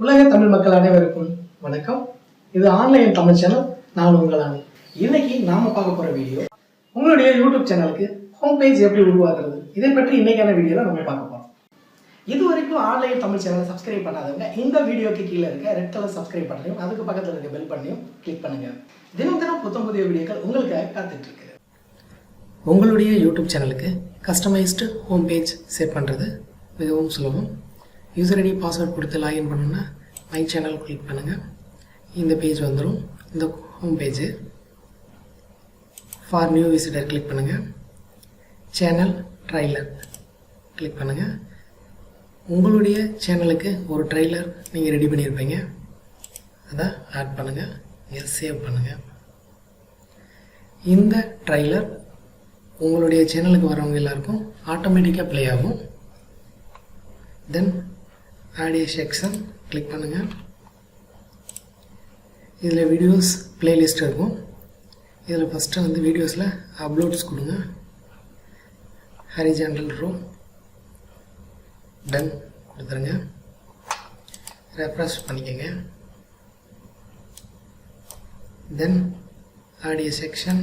உலக தமிழ் மக்கள் அனைவருக்கும் வணக்கம். இது ஆன்லைன் தமிழ் சேனல் நான் உங்களான இன்னைக்கு நாம பார்க்க போற வீடியோ உங்களுடைய யூடியூப் சேனலுக்கு ஹோம் பேஜ் எப்படி உருவாக்குறது இதை பற்றி இன்னைக்கான வீடியோல நம்ம பார்க்க போறோம். இது வரைக்கும் ஆன்லைன் தமிழ் சேனலை சப்ஸ்கிரைப் பண்ணாதவங்க இந்த வீடியோக்கு கீழே இருக்க ரெட் கலர் சப்ஸ்கிரைப் பண்ணையும் அதுக்கு பக்கத்தில் இருக்க பெல் பண்ணையும் கிளிக் பண்ணுங்க. தினம் தினம் புத்தம் புதிய வீடியோக்கள் உங்களுக்காக காத்துட்டு இருக்கு. உங்களுடைய யூடியூப் சேனலுக்கு கஸ்டமைஸ்டு ஹோம் பேஜ் செட் பண்ணுறது மிகவும் சுலபம். யூசர் ஐடி பாஸ்வேர்ட் கொடுத்து லாகின் பண்ணணும்னா மை சேனல் கிளிக் பண்ணுங்கள் இந்த பேஜ் வந்துடும் இந்த home page for new visitor click பண்ணுங்கள் சேனல் ட்ரைலர் கிளிக் பண்ணுங்கள் உங்களுடைய சேனலுக்கு ஒரு ட்ரைலர் நீங்கள் ரெடி பண்ணியிருப்பீங்க அதை ஆட் பண்ணுங்கள் நீங்கள் சேவ் பண்ணுங்கள் இந்த ட்ரைலர் உங்களுடைய சேனலுக்கு வரவங்க எல்லாருக்கும் ஆட்டோமேட்டிக்காக ப்ளே ஆகும். தென் ஆடியோ செக்ஷன் கிளிக் பண்ணுங்கள் இதில் வீடியோஸ் பிளேலிஸ்ட் இருக்கும். இதில் ஃபஸ்ட்டு வந்து வீடியோஸில் அப்லோட்ஸ் கொடுங்க. ஹரிஜாண்டல் ரோ டன் கொடுத்துருங்க. ரெஃப்ரெஷ் பண்ணிக்கோங்க. Then audio section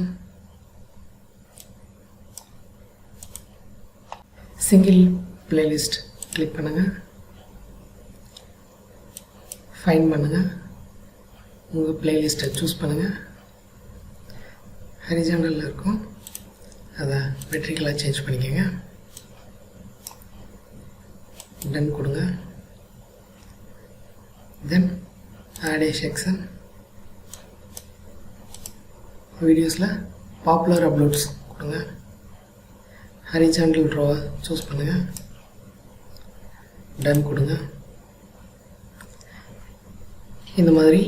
single playlist click பண்ணுங்கள் ஃபைன் பண்ணுங்கள் உங்கள் பிளேலிஸ்ட்டை சூஸ் பண்ணுங்கள் ஹரிஜாண்டலில் இருக்கும். அதை வெற்றிகளாக சேஞ்ச் பண்ணிக்கோங்க. டன் கொடுங்க. தென் ஆடே செக்ஷன் வீடியோஸில் பாப்புலர் அப்லோட்ஸ் கொடுங்க. ஹரிசாண்டல் ட்ரோவை சூஸ் பண்ணுங்கள் டன் கொடுங்க. இந்த மாதிரி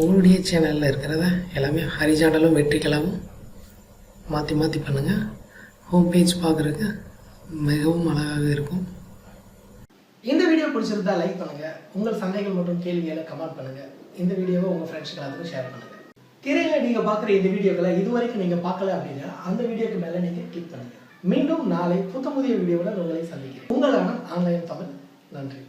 உங்களுடைய சேனலில் இருக்கிறத எல்லாமே ஹரிஜானலும் வெற்றிகளாகவும் மாற்றி மாற்றி பண்ணுங்கள் ஹோம் பேஜ் பார்க்குறதுக்கு மிகவும் அழகாக இருக்கும். இந்த வீடியோ பிடிச்சிருந்தா லைக் பண்ணுங்கள் உங்கள் சந்தேகங்கள் மற்றும் கேள்விகளை கமெண்ட் பண்ணுங்கள் இந்த வீடியோவை உங்கள் ஃப்ரெண்ட்ஸ்க்கு எல்லாத்துக்கும் ஷேர் பண்ணுங்கள் திரையில நீங்கள் பார்க்குற இந்த வீடியோக்களை இதுவரைக்கும் நீங்கள் பார்க்கல அப்படின்னா அந்த வீடியோக்கு மேலே நீங்கள் கிளிக் பண்ணுங்கள் மீண்டும் நாளை புத்த புதிய வீடியோவில் உங்களை சந்திக்கிறேன். உங்களான ஆன்லைன் தமிழ். நன்றி.